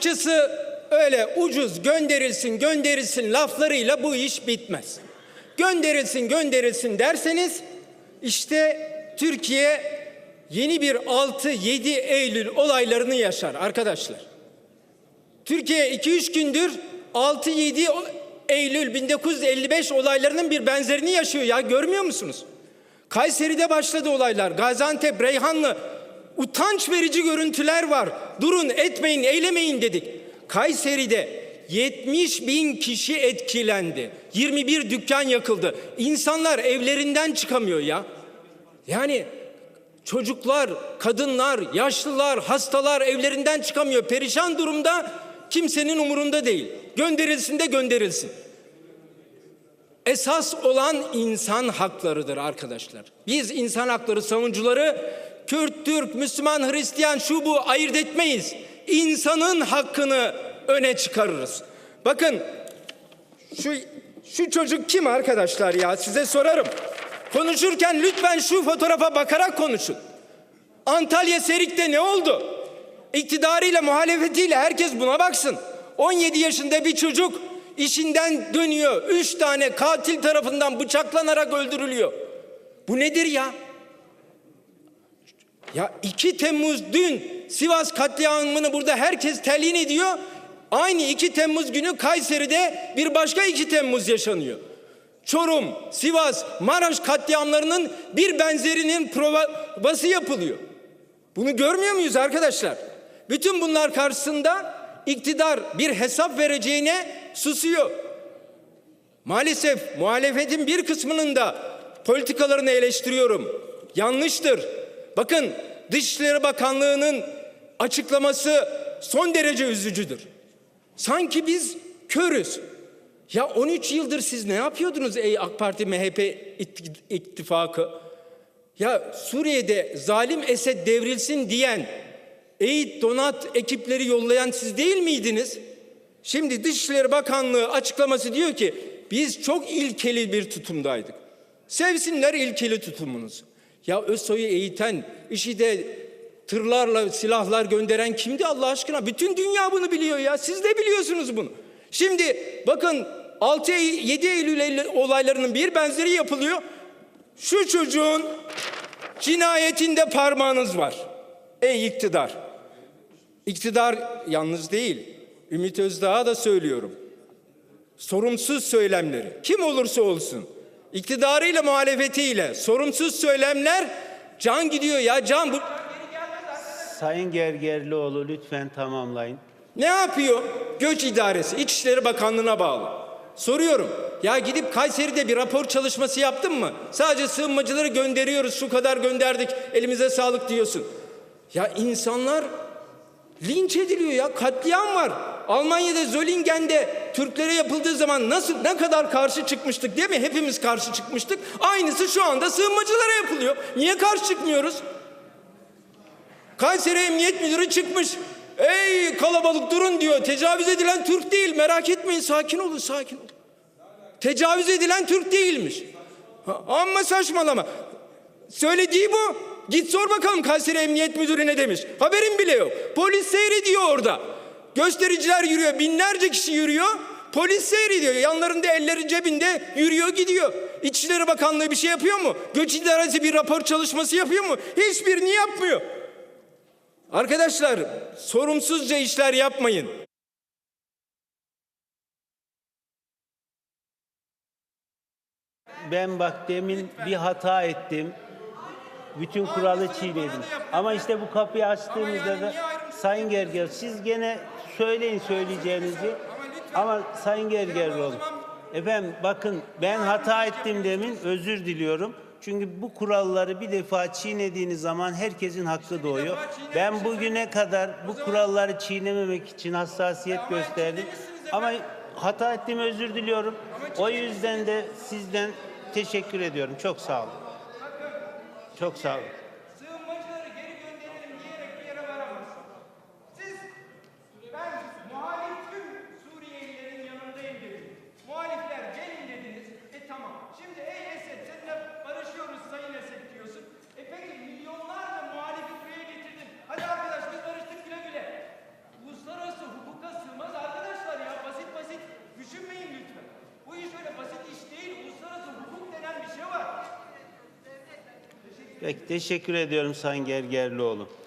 Açıkçası öyle ucuz gönderilsin gönderilsin laflarıyla bu iş bitmez. Gönderilsin gönderilsin derseniz işte Türkiye yeni bir 6-7 Eylül olaylarını yaşar arkadaşlar. Türkiye 2-3 gündür 6-7 Eylül 1955 olaylarının bir benzerini yaşıyor ya görmüyor musunuz? Kayseri'de başladı olaylar. Gaziantep, Reyhanlı utanç verici görüntüler var. Durun etmeyin, eylemeyin dedik. Kayseri'de 70 bin kişi etkilendi. 21 dükkan yakıldı. İnsanlar evlerinden çıkamıyor ya. Yani çocuklar, kadınlar, yaşlılar, hastalar evlerinden çıkamıyor. Perişan durumda kimsenin umurunda değil. Gönderilsin de gönderilsin. Esas olan insan haklarıdır arkadaşlar. Biz insan hakları savunucuları Kürt, Türk, Müslüman, Hristiyan şu bu ayırt etmeyiz. İnsanın hakkını öne çıkarırız. Bakın şu şu çocuk kim arkadaşlar ya size sorarım. Konuşurken lütfen şu fotoğrafa bakarak konuşun. Antalya Serik'te ne oldu? İktidarıyla muhalefetiyle herkes buna baksın. 17 yaşında bir çocuk işinden dönüyor. Üç tane katil tarafından bıçaklanarak öldürülüyor. Bu nedir ya? Ya 2 Temmuz dün Sivas katliamını burada herkes telin ediyor. Aynı 2 Temmuz günü Kayseri'de bir başka 2 Temmuz yaşanıyor. Çorum, Sivas, Maraş katliamlarının bir benzerinin provası yapılıyor. Bunu görmüyor muyuz arkadaşlar? Bütün bunlar karşısında iktidar bir hesap vereceğine susuyor. Maalesef muhalefetin bir kısmının da politikalarını eleştiriyorum. Yanlıştır. Bakın Dışişleri Bakanlığı'nın açıklaması son derece üzücüdür. Sanki biz körüz. Ya 13 yıldır siz ne yapıyordunuz ey AK Parti MHP ittifakı? Ya Suriye'de zalim Esed devrilsin diyen EİT donat ekipleri yollayan siz değil miydiniz? Şimdi Dışişleri Bakanlığı açıklaması diyor ki biz çok ilkeli bir tutumdaydık. Sevsinler ilkeli tutumunuzu. Ya Özsoy'u eğiten, işi de tırlarla silahlar gönderen kimdi Allah aşkına? Bütün dünya bunu biliyor ya. Siz de biliyorsunuz bunu. Şimdi bakın 6 7 Eylül olaylarının bir benzeri yapılıyor. Şu çocuğun cinayetinde parmağınız var. Ey iktidar. İktidar yalnız değil. Ümit Özdağ'a da söylüyorum. Sorumsuz söylemleri kim olursa olsun iktidarıyla muhalefetiyle sorumsuz söylemler can gidiyor ya can bu Sayın Gergerlioğlu lütfen tamamlayın. ne yapıyor? Göç İdaresi İçişleri Bakanlığı'na bağlı. Soruyorum. Ya gidip Kayseri'de bir rapor çalışması yaptın mı? Sadece sığınmacıları gönderiyoruz, şu kadar gönderdik, elimize sağlık diyorsun. Ya insanlar linç ediliyor ya, katliam var. Almanya'da Zollingen'de Türklere yapıldığı zaman nasıl ne kadar karşı çıkmıştık değil mi? Hepimiz karşı çıkmıştık. Aynısı şu anda sığınmacılara yapılıyor. Niye karşı çıkmıyoruz? Kayseri Emniyet Müdürü çıkmış. Ey kalabalık durun diyor. Tecavüz edilen Türk değil. Merak etmeyin sakin olun sakin olun. Tecavüz edilen Türk değilmiş. Ha, Amma saçmalama. Söylediği bu. Git sor bakalım Kayseri Emniyet Müdürü ne demiş. Haberim bile yok. Polis seyrediyor orada. Göstericiler yürüyor. Binlerce kişi yürüyor. Polis seyrediyor. Yanlarında elleri cebinde yürüyor gidiyor. İçişleri Bakanlığı bir şey yapıyor mu? Göç İdaresi bir rapor çalışması yapıyor mu? Hiçbirini yapmıyor. Arkadaşlar sorumsuzca işler yapmayın. Ben bak demin bir hata ettim. Bütün kuralı çiğnedim. Ama işte bu kapıyı açtığımızda da Sayın Gerger siz gene söyleyin söyleyeceğinizi. Ama Sayın Gergerlioğlu efendim bakın ben hata ettim demin özür diliyorum. Çünkü bu kuralları bir defa çiğnediğiniz zaman herkesin hakkı doğuyor. Ben bugüne kadar bu kuralları çiğnememek için hassasiyet gösterdim. Ama hata ettim özür diliyorum. O yüzden de sizden teşekkür ediyorum. Çok sağ olun. Çok sağ olun. Peki teşekkür ediyorum Sayın Gergerlioğlu.